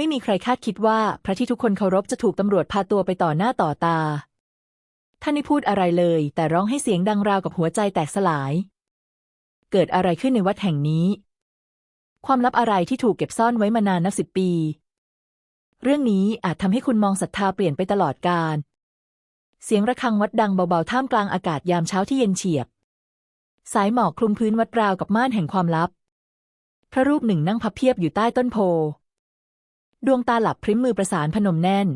ไม่มีใครคาดคิดว่าพระที่ทุกคนเคารพจะถูกตำรวจพาตัวไปต่อหน้าต่อตา ท่านไม่พูดอะไรเลย แต่ร้องให้เสียงดังราวกับหัวใจแตกสลาย เกิดอะไรขึ้นในวัดแห่งนี้ ความลับอะไรที่ถูกเก็บซ่อนไว้มานานนับสิบปี เรื่องนี้อาจทำให้คุณมองศรัทธาเปลี่ยนไปตลอดกาลเสียงระฆังวัดดังเบาๆ ท่ามกลางอากาศยามเช้าที่เย็นเฉียบ สายหมอกคลุมพื้นวัดราวกับม่านแห่งความลับ พระรูปหนึ่งนั่งพับเพียบอยู่ใต้ต้นโพ ดวงตาหลับพริ้มมือประสานพนมแน่น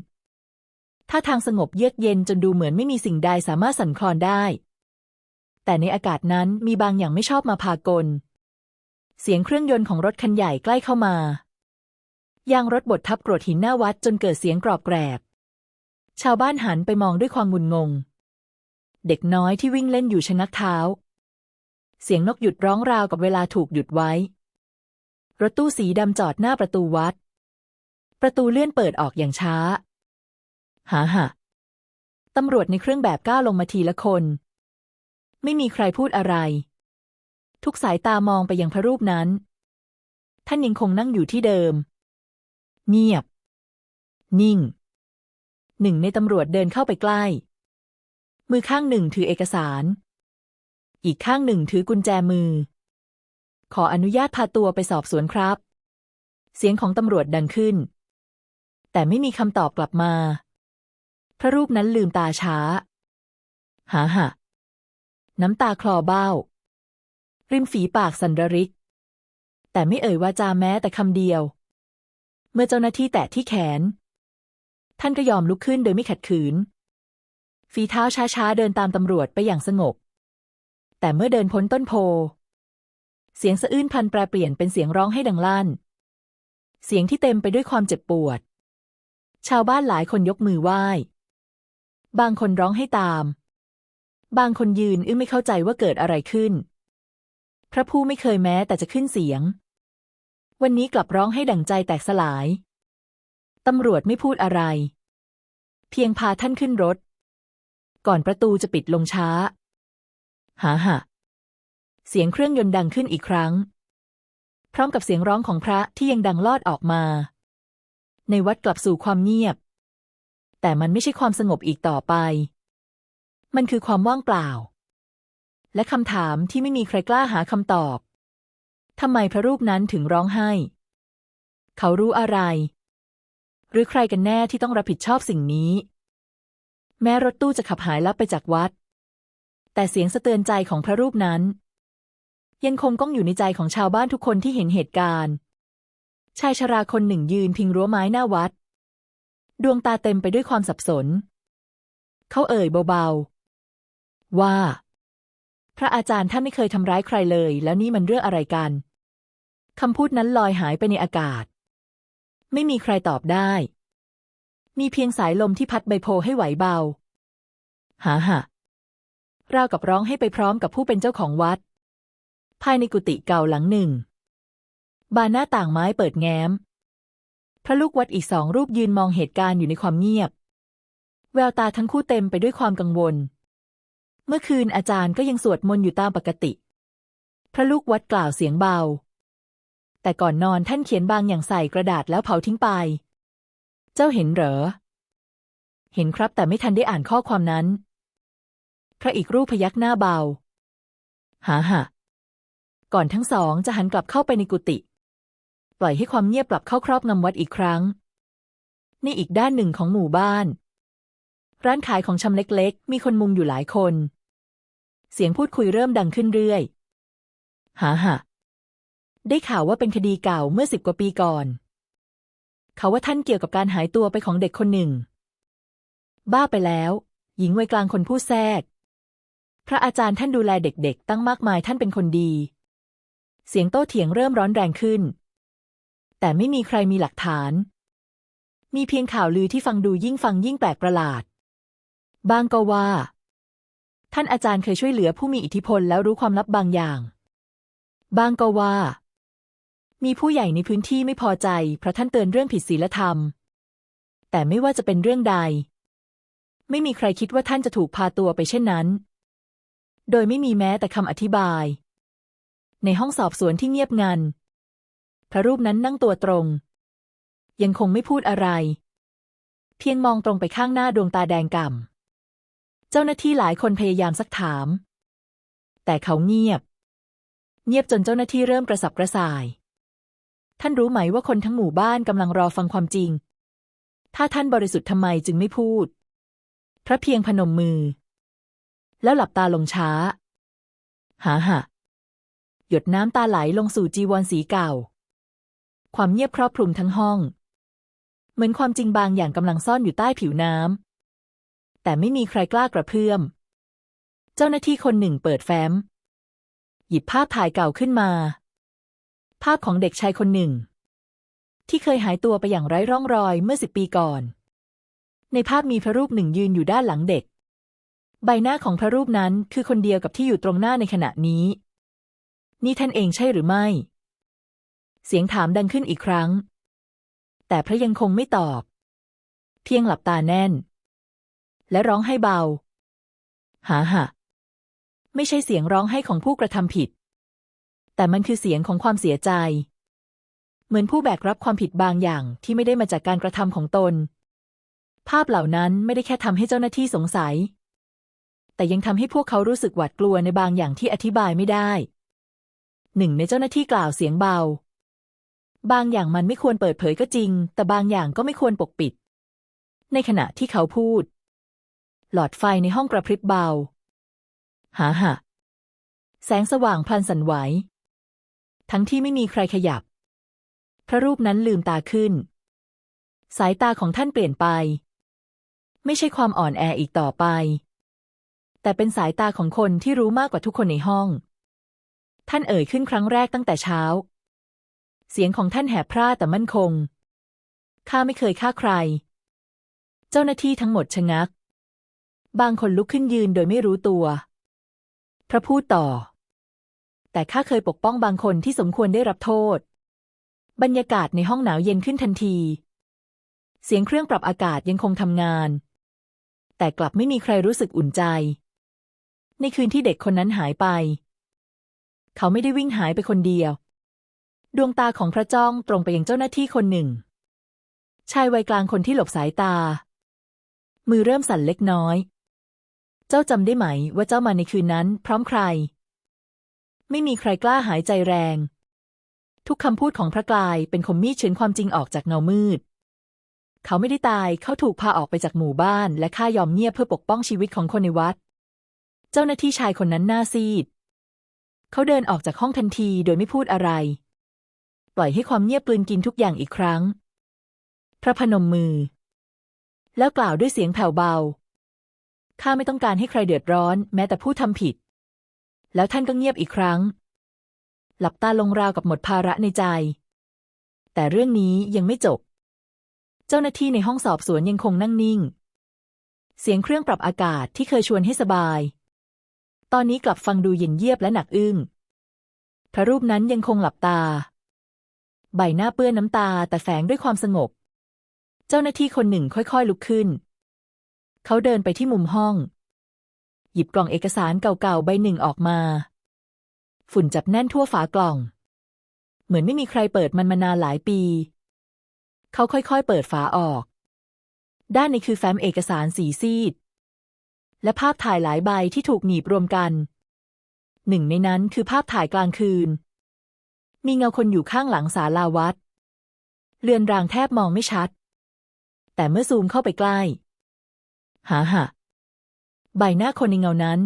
ท่าทางสงบเยือกเย็นจนดูเหมือนไม่มีสิ่งใดสามารถสั่นคลอนได้ แต่ในอากาศนั้นมีบางอย่างไม่ชอบมาพากล เสียงเครื่องยนต์ของรถคันใหญ่ใกล้เข้ามายางรถบดทับกรวดหินหน้าวัดจนเกิดเสียงกรอบแกรบ ชาวบ้านหันไปมองด้วยความงุนงง เด็กน้อยที่วิ่งเล่นอยู่ชะงักเท้า เสียงนกหยุดร้องราวกับเวลาถูกหยุดไว้ รถตู้สีดำจอดหน้าประตูวัด ประตูเลื่อนเปิดออกอย่างช้า หาหะตำรวจในเครื่องแบบก้าวลงมาทีละคน ไม่มีใครพูดอะไร ทุกสายตามองไปยังพระรูปนั้น ท่านยังคงนั่งอยู่ที่เดิม เงียบ นิ่ง หนึ่งในตำรวจเดินเข้าไปใกล้ มือข้างหนึ่งถือเอกสาร อีกข้างหนึ่งถือกุญแจมือ ขออนุญาตพาตัวไปสอบสวนครับ เสียงของตำรวจดังขึ้น แต่ไม่มีคำตอบกลับมา พระรูปนั้นลืมตาช้า หาหะ น้ำตาคลอเบ้า ริมฝีปากสันระริก แต่ไม่เอ่ยวาจาแม้แต่คำเดียว เมื่อเจ้าหน้าที่แตะที่แขน ท่านก็ยอมลุกขึ้นโดยไม่ขัดขืน ฝีเท้าช้าๆเดินตามตำรวจไปอย่างสงบ แต่เมื่อเดินพ้นต้นโพ เสียงสะอื้นพันแปรเปลี่ยนเป็นเสียงร้องให้ดังลั่นเสียงที่เต็มไปด้วยความเจ็บปวด ชาวบ้านหลายคนยกมือไหว้ บางคนร้องให้ตาม บางคนยืนอึ้งไม่เข้าใจว่าเกิดอะไรขึ้น พระผู้ไม่เคยแม้แต่จะขึ้นเสียง วันนี้กลับร้องให้ดั่งใจแตกสลาย ตำรวจไม่พูดอะไร เพียงพาท่านขึ้นรถ ก่อนประตูจะปิดลงช้า หาหะเสียงเครื่องยนต์ดังขึ้นอีกครั้ง พร้อมกับเสียงร้องของพระที่ยังดังลอดออกมา ในวัดกลับสู่ความเงียบ แต่มันไม่ใช่ความสงบอีกต่อไป มันคือความว่างเปล่า และคำถามที่ไม่มีใครกล้าหาคำตอบทำไมพระรูปนั้นถึงร้องไห้ เขารู้อะไร หรือใครกันแน่ที่ต้องรับผิดชอบสิ่งนี้ แม้รถตู้จะขับหายลับไปจากวัด แต่เสียงสะเตือนใจของพระรูปนั้น ยังคงก้องอยู่ในใจของชาวบ้านทุกคนที่เห็นเหตุการณ์ ชายชราคนหนึ่งยืนพิงรั้วไม้หน้าวัด ดวงตาเต็มไปด้วยความสับสน เขาเอ่ยเบาๆ ว่า พระอาจารย์ท่านไม่เคยทำร้ายใครเลย แล้วนี่มันเรื่องอะไรกันคำพูดนั้นลอยหายไปในอากาศ ไม่มีใครตอบได้ มีเพียงสายลมที่พัดใบโพให้ไหวเบา หาหะราวกับร้องให้ไปพร้อมกับผู้เป็นเจ้าของวัด ภายในกุฏิเก่าหลังหนึ่ง บานหน้าต่างไม้เปิดแง้ม พระลูกวัดอีกสองรูปยืนมองเหตุการณ์อยู่ในความเงียบ แววตาทั้งคู่เต็มไปด้วยความกังวล เมื่อคืนอาจารย์ก็ยังสวดมนต์อยู่ตามปกติ พระลูกวัดกล่าวเสียงเบา แต่ก่อนนอนท่านเขียนบางอย่างใส่กระดาษแล้วเผาทิ้งไป เจ้าเห็นเหรอ เห็นครับแต่ไม่ทันได้อ่านข้อความนั้น พระอีกรูปพยักหน้าเบาหาหะก่อนทั้งสองจะหันกลับเข้าไปในกุฏิ ล่อยให้ความเงียบกลับเข้าครอบงำวัดอีกครั้งในอีกด้านหนึ่งของหมู่บ้าน ร้านขายของชำเล็กๆ มีคนมุงอยู่หลายคน เสียงพูดคุยเริ่มดังขึ้นเรื่อยหาหะได้ข่าวว่าเป็นคดีเก่าเมื่อสิบกว่าปีก่อน เขาว่าท่านเกี่ยวกับการหายตัวไปของเด็กคนหนึ่ง บ้าไปแล้ว หญิงวัยกลางคนพูดแทรก พระอาจารย์ท่านดูแลเด็กๆ ตั้งมากมายท่านเป็นคนดี เสียงโต้เถียงเริ่มร้อนแรงขึ้น แต่ไม่มีใครมีหลักฐาน มีเพียงข่าวลือที่ฟังดูยิ่งฟังยิ่งแปลกประหลาด บางก็ว่า ท่านอาจารย์เคยช่วยเหลือผู้มีอิทธิพลแล้วรู้ความลับบางอย่าง บางก็ว่า มีผู้ใหญ่ในพื้นที่ไม่พอใจเพราะท่านเตือนเรื่องผิดศีลธรรม แต่ไม่ว่าจะเป็นเรื่องใด ไม่มีใครคิดว่าท่านจะถูกพาตัวไปเช่นนั้น โดยไม่มีแม้แต่คำอธิบาย ในห้องสอบสวนที่เงียบงัน พระรูปนั้นนั่งตัวตรง ยังคงไม่พูดอะไร เพียงมองตรงไปข้างหน้าดวงตาแดงก่ำเจ้าหน้าที่หลายคนพยายามซักถาม แต่เขาเงียบ เงียบจนเจ้าหน้าที่เริ่มกระสับกระส่าย ท่านรู้ไหมว่าคนทั้งหมู่บ้านกำลังรอฟังความจริง ถ้าท่านบริสุทธิ์ทำไมจึงไม่พูด พระเพียงพนมมือ แล้วหลับตาลงช้า หาหะหยดน้ำตาไหลลงสู่จีวรสีเก่า ความเงียบครอบคลุมทั้งห้อง เหมือนความจริงบางอย่างกำลังซ่อนอยู่ใต้ผิวน้ำแต่ไม่มีใครกล้ากระเพื่อม เจ้าหน้าที่คนหนึ่งเปิดแฟ้ม หยิบภาพถ่ายเก่าขึ้นมา ภาพของเด็กชายคนหนึ่ง ที่เคยหายตัวไปอย่างไร้ร่องรอยเมื่อสิบปีก่อน ในภาพมีพระรูปหนึ่งยืนอยู่ด้านหลังเด็ก ใบหน้าของพระรูปนั้นคือคนเดียวกับที่อยู่ตรงหน้าในขณะนี้ นี่ท่านเองใช่หรือไม่ เสียงถามดังขึ้นอีกครั้ง แต่พระยังคงไม่ตอบ เพียงหลับตาแน่น และร้องให้เบา หาหะไม่ใช่เสียงร้องให้ของผู้กระทำผิด แต่มันคือเสียงของความเสียใจ เหมือนผู้แบกรับความผิดบางอย่างที่ไม่ได้มาจากการกระทำของตน ภาพเหล่านั้นไม่ได้แค่ทำให้เจ้าหน้าที่สงสัย แต่ยังทำให้พวกเขารู้สึกหวาดกลัวในบางอย่างที่อธิบายไม่ได้ หนึ่งในเจ้าหน้าที่กล่าวเสียงเบา บางอย่างมันไม่ควรเปิดเผยก็จริง แต่บางอย่างก็ไม่ควรปกปิด ในขณะที่เขาพูด หลอดไฟในห้องกระพริบเบา หาหะแสงสว่างพลันสั่นไหว ทั้งที่ไม่มีใครขยับ พระรูปนั้นลืมตาขึ้น สายตาของท่านเปลี่ยนไป ไม่ใช่ความอ่อนแออีกต่อไป แต่เป็นสายตาของคนที่รู้มากกว่าทุกคนในห้อง ท่านเอ่ยขึ้นครั้งแรกตั้งแต่เช้า เสียงของท่านแหบพร่าแต่มั่นคง ข้าไม่เคยฆ่าใคร เจ้าหน้าที่ทั้งหมดชะงัก บางคนลุกขึ้นยืนโดยไม่รู้ตัว พระพูดต่อ แต่ข้าเคยปกป้องบางคนที่สมควรได้รับโทษ บรรยากาศในห้องหนาวเย็นขึ้นทันที เสียงเครื่องปรับอากาศยังคงทำงาน แต่กลับไม่มีใครรู้สึกอุ่นใจ ในคืนที่เด็กคนนั้นหายไป เขาไม่ได้วิ่งหายไปคนเดียว ดวงตาของพระจ้องตรงไปยังเจ้าหน้าที่คนหนึ่ง ชายวัยกลางคนที่หลบสายตา มือเริ่มสั่นเล็กน้อย เจ้าจำได้ไหมว่าเจ้ามาในคืนนั้น พร้อมใคร ไม่มีใครกล้าหายใจแรง ทุกคำพูดของพระกลายเป็นคมมีดเฉือนความจริงออกจากเงามืด เขาไม่ได้ตายเขาถูกพาออกไปจากหมู่บ้าน และข้ายอมเงียบเพื่อปกป้องชีวิตของคนในวัด เจ้าหน้าที่ชายคนนั้นหน้าซีด เขาเดินออกจากห้องทันทีโดยไม่พูดอะไร ปล่อยให้ความเงียบกลืนกินทุกอย่างอีกครั้ง พระพนมมือ แล้วกล่าวด้วยเสียงแผ่วเบา ข้าไม่ต้องการให้ใครเดือดร้อน แม้แต่ผู้ทำผิด แล้วท่านก็เงียบอีกครั้ง หลับตาลงราวกับหมดภาระในใจ แต่เรื่องนี้ยังไม่จบ เจ้าหน้าที่ในห้องสอบสวนยังคงนั่งนิ่ง เสียงเครื่องปรับอากาศที่เคยชวนให้สบาย ตอนนี้กลับฟังดูเย็นเยียบและหนักอึ้งพระรูปนั้นยังคงหลับตา ใบหน้าเปื้อนน้ำตาแต่แฝงด้วยความสงบ เจ้าหน้าที่คนหนึ่งค่อยๆ ลุกขึ้น เขาเดินไปที่มุมห้อง หยิบกล่องเอกสารเก่าๆ ใบหนึ่งออกมา ฝุ่นจับแน่นทั่วฝากล่อง เหมือนไม่มีใครเปิดมันมานานหลายปี เขาค่อยๆ เปิดฝาออก ด้านในคือแฟ้มเอกสารสีซีด และภาพถ่ายหลายใบที่ถูกหนีบรวมกัน หนึ่งในนั้นคือภาพถ่ายกลางคืน มีเงาคนอยู่ข้างหลังศาลาวัด เรือนรางแทบมองไม่ชัด แต่เมื่อซูมเข้าไปใกล้ หาหะใบหน้าคนในเงานั้น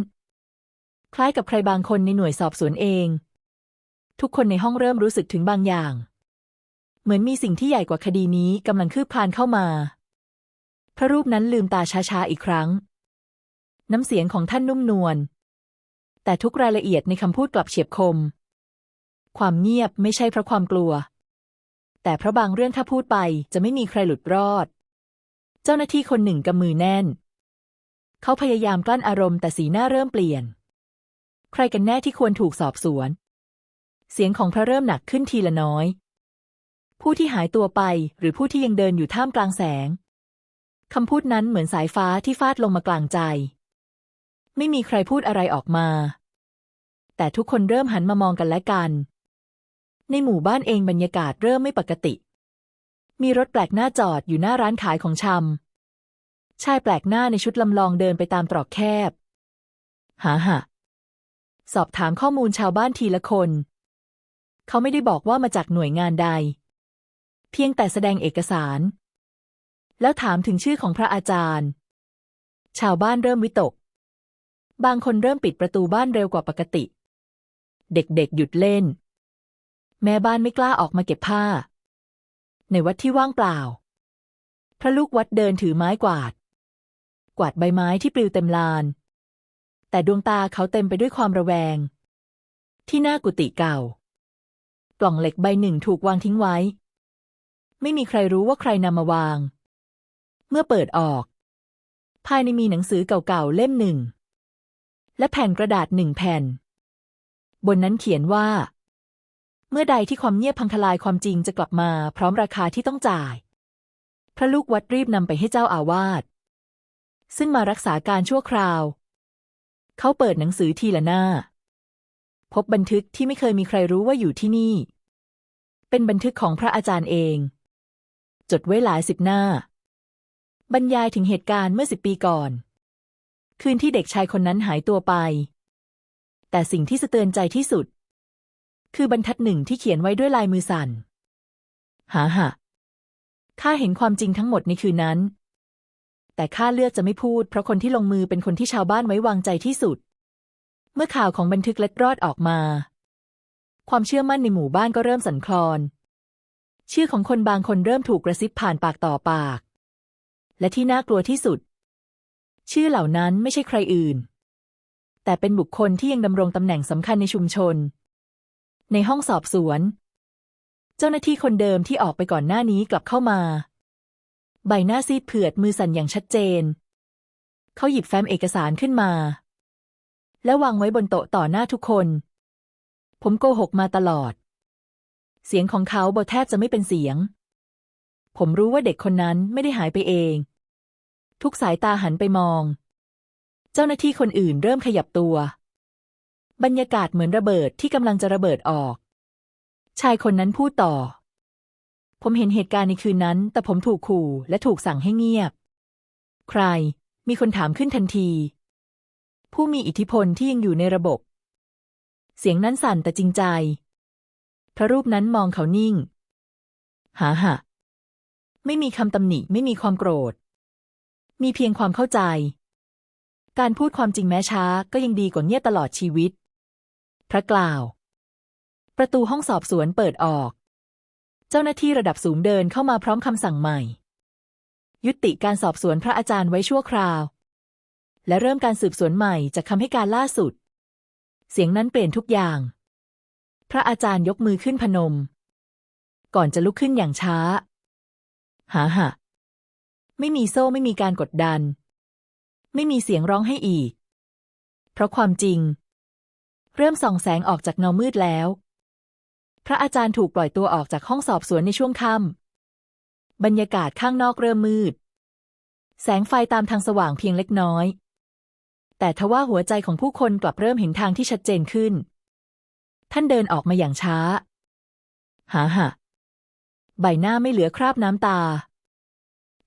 คล้ายกับใครบางคนในหน่วยสอบสวนเอง ทุกคนในห้องเริ่มรู้สึกถึงบางอย่าง เหมือนมีสิ่งที่ใหญ่กว่าคดีนี้กำลังคืบคลานเข้ามา พระรูปนั้นลืมตาช้าๆอีกครั้ง น้ำเสียงของท่านนุ่มนวลแต่ทุกรายละเอียดในคำพูดกลับเฉียบคม ความเงียบไม่ใช่เพราะความกลัว แต่เพราะบางเรื่องถ้าพูดไปจะไม่มีใครหลุดรอด เจ้าหน้าที่คนหนึ่งกำมือแน่น เขาพยายามกลั้นอารมณ์แต่สีหน้าเริ่มเปลี่ยน ใครกันแน่ที่ควรถูกสอบสวน เสียงของพระเริ่มหนักขึ้นทีละน้อย ผู้ที่หายตัวไปหรือผู้ที่ยังเดินอยู่ท่ามกลางแสงคำพูดนั้นเหมือนสายฟ้าที่ฟาดลงมากลางใจ ไม่มีใครพูดอะไรออกมา แต่ทุกคนเริ่มหันมามองกันและกัน ในหมู่บ้านเองบรรยากาศเริ่มไม่ปกติ มีรถแปลกหน้าจอดอยู่หน้าร้านขายของชำ ชายแปลกหน้าในชุดลำลองเดินไปตามตรอกแคบ หาหะสอบถามข้อมูลชาวบ้านทีละคน เขาไม่ได้บอกว่ามาจากหน่วยงานใด เพียงแต่แสดงเอกสาร แล้วถามถึงชื่อของพระอาจารย์ ชาวบ้านเริ่มวิตก บางคนเริ่มปิดประตูบ้านเร็วกว่าปกติ เด็กๆหยุดเล่น แม่บ้านไม่กล้าออกมาเก็บผ้า ในวัดที่ว่างเปล่า พระลูกวัดเดินถือไม้กวาด กวาดใบไม้ที่ปลิวเต็มลาน แต่ดวงตาเขาเต็มไปด้วยความระแวง ที่หน้ากุฏิเก่า กล่องเหล็กใบหนึ่งถูกวางทิ้งไว้ ไม่มีใครรู้ว่าใครนำมาวาง เมื่อเปิดออก ภายในมีหนังสือเก่าๆเล่มหนึ่ง และแผ่นกระดาษหนึ่งแผ่น บนนั้นเขียนว่า เมื่อใดที่ความเงียบพังทลายความจริงจะกลับมาพร้อมราคาที่ต้องจ่าย พระลูกวัดรีบนำไปให้เจ้าอาวาส ซึ่งมารักษาการชั่วคราว เขาเปิดหนังสือทีละหน้า พบบันทึกที่ไม่เคยมีใครรู้ว่าอยู่ที่นี่ เป็นบันทึกของพระอาจารย์เอง จดไว้หลายสิบหน้า บรรยายถึงเหตุการณ์เมื่อสิบปีก่อน คืนที่เด็กชายคนนั้นหายตัวไป แต่สิ่งที่สะเตือนใจที่สุด คือบรรทัดหนึ่งที่เขียนไว้ด้วยลายมือสั่นหาหะข้าเห็นความจริงทั้งหมดในคืนนั้น แต่ข้าเลือกจะไม่พูด เพราะคนที่ลงมือเป็นคนที่ชาวบ้านไว้วางใจที่สุด เมื่อข่าวของบันทึกเล็ดรอดออกมา ความเชื่อมั่นในหมู่บ้านก็เริ่มสั่นคลอน ชื่อของคนบางคนเริ่มถูกกระซิบผ่านปากต่อปาก และที่น่ากลัวที่สุด ชื่อเหล่านั้นไม่ใช่ใครอื่น แต่เป็นบุคคลที่ยังดำรงตำแหน่งสำคัญในชุมชน ในห้องสอบสวน เจ้าหน้าที่คนเดิมที่ออกไปก่อนหน้านี้กลับเข้ามา ใบหน้าซีดเผือดมือสั่นอย่างชัดเจน เขาหยิบแฟ้มเอกสารขึ้นมา และวางไว้บนโต๊ะต่อหน้าทุกคน ผมโกหกมาตลอด เสียงของเขาเบาแทบจะไม่เป็นเสียง ผมรู้ว่าเด็กคนนั้นไม่ได้หายไปเอง ทุกสายตาหันไปมอง เจ้าหน้าที่คนอื่นเริ่มขยับตัว บรรยากาศเหมือนระเบิดที่กำลังจะระเบิดออก ชายคนนั้นพูดต่อ ผมเห็นเหตุการณ์ในคืนนั้น แต่ผมถูกขู่และถูกสั่งให้เงียบ ใคร มีคนถามขึ้นทันที ผู้มีอิทธิพลที่ยังอยู่ในระบบ เสียงนั้นสั่นแต่จริงใจ พระรูปนั้นมองเขานิ่ง หาหะ ไม่มีคำตำหนิ ไม่มีความโกรธ มีเพียงความเข้าใจการพูดความจริงแม้ช้าก็ยังดีกว่าเงียบตลอดชีวิต พระกล่าว ประตูห้องสอบสวนเปิดออก เจ้าหน้าที่ระดับสูงเดินเข้ามาพร้อมคำสั่งใหม่ ยุติการสอบสวนพระอาจารย์ไว้ชั่วคราว และเริ่มการสืบสวนใหม่จากคำให้การล่าสุด เสียงนั้นเปลี่ยนทุกอย่าง พระอาจารย์ยกมือขึ้นพนม ก่อนจะลุกขึ้นอย่างช้าหาหะไม่มีโซ่ไม่มีการกดดัน ไม่มีเสียงร้องให้อีก เพราะความจริง เริ่มส่องแสงออกจากเงามืดแล้ว พระอาจารย์ถูกปล่อยตัวออกจากห้องสอบสวนในช่วงค่ำบรรยากาศข้างนอกเริ่มมืด แสงไฟตามทางสว่างเพียงเล็กน้อย แต่ทว่าหัวใจของผู้คนกลับเริ่มเห็นทางที่ชัดเจนขึ้น ท่านเดินออกมาอย่างช้าหาหะใบหน้าไม่เหลือคราบน้ำตา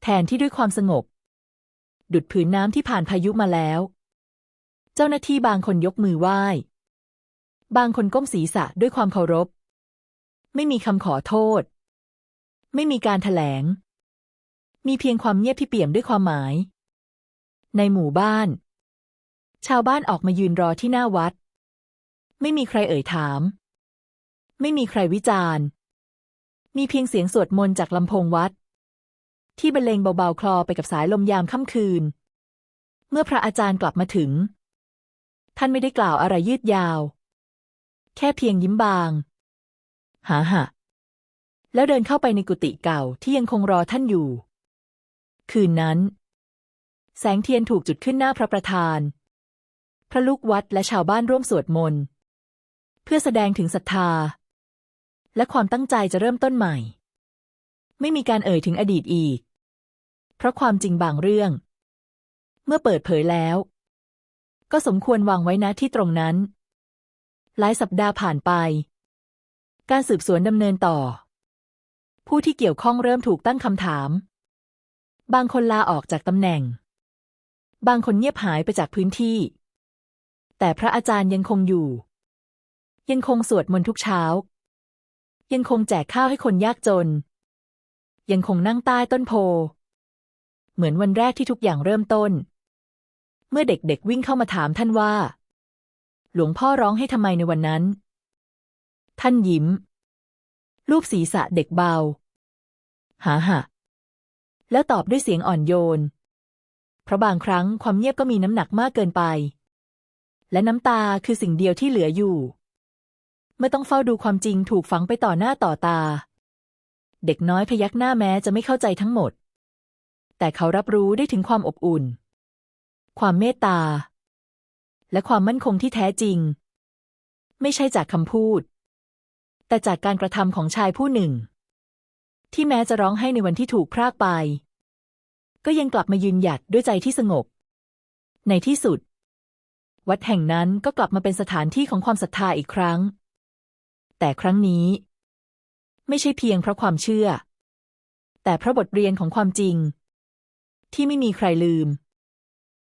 แทนที่ด้วยความสงบ ดุดผืนน้ำที่ผ่านพายุมาแล้ว เจ้าหน้าที่บางคนยกมือไหว้ บางคนก้มศีรษะด้วยความเคารพ ไม่มีคำขอโทษ ไม่มีการถแถลง มีเพียงความเงียบที่เปี่ยมด้วยความหมาย ในหมู่บ้าน ชาวบ้านออกมายืนรอที่หน้าวัด ไม่มีใครเอ่ยถาม ไม่มีใครวิจารณ์ มีเพียงเสียงสวดมนต์จากลำโพงวัด ที่บรรเลงเบาๆคลอไปกับสายลมยามค่ำคืน เมื่อพระอาจารย์กลับมาถึง ท่านไม่ได้กล่าวอะไรยืดยาว แค่เพียงยิ้มบางหาหะแล้วเดินเข้าไปในกุฏิเก่าที่ยังคงรอท่านอยู่ คืนนั้น แสงเทียนถูกจุดขึ้นหน้าพระประธาน พระลูกวัดและชาวบ้านร่วมสวดมนต์เพื่อแสดงถึงศรัทธา และความตั้งใจจะเริ่มต้นใหม่ ไม่มีการเอ่ยถึงอดีตอีก เพราะความจริงบางเรื่อง เมื่อเปิดเผยแล้ว ก็สมควรวางไว้ณที่ตรงนั้น หลายสัปดาห์ผ่านไป การสืบสวนดำเนินต่อ ผู้ที่เกี่ยวข้องเริ่มถูกตั้งคำถาม บางคนลาออกจากตำแหน่ง บางคนเงียบหายไปจากพื้นที่ แต่พระอาจารย์ยังคงอยู่ ยังคงสวดมนต์ทุกเช้า ยังคงแจกข้าวให้คนยากจน ยังคงนั่งใต้ต้นโพ เหมือนวันแรกที่ทุกอย่างเริ่มต้น เมื่อเด็กๆวิ่งเข้ามาถามท่านว่า หลวงพ่อร้องให้ทำไมในวันนั้น ท่านยิ้มลูบศีรษะเด็กเบา หาหะแล้วตอบด้วยเสียงอ่อนโยน เพราะบางครั้งความเงียบก็มีน้ำหนักมากเกินไป และน้ำตาคือสิ่งเดียวที่เหลืออยู่ เมื่อต้องเฝ้าดูความจริงถูกฝังไปต่อหน้าต่อตา เด็กน้อยพยักหน้าแม้จะไม่เข้าใจทั้งหมด แต่เขารับรู้ได้ถึงความอบอุ่น ความเมตตา และความมั่นคงที่แท้จริง ไม่ใช่จากคำพูด แต่จากการกระทำของชายผู้หนึ่ง ที่แม้จะร้องไห้ในวันที่ถูกพรากไป ก็ยังกลับมายืนหยัดด้วยใจที่สงบ ในที่สุด วัดแห่งนั้นก็กลับมาเป็นสถานที่ของความศรัทธาอีกครั้ง แต่ครั้งนี้ ไม่ใช่เพียงเพราะความเชื่อ แต่เพราะบทเรียนของความจริง ที่ไม่มีใครลืม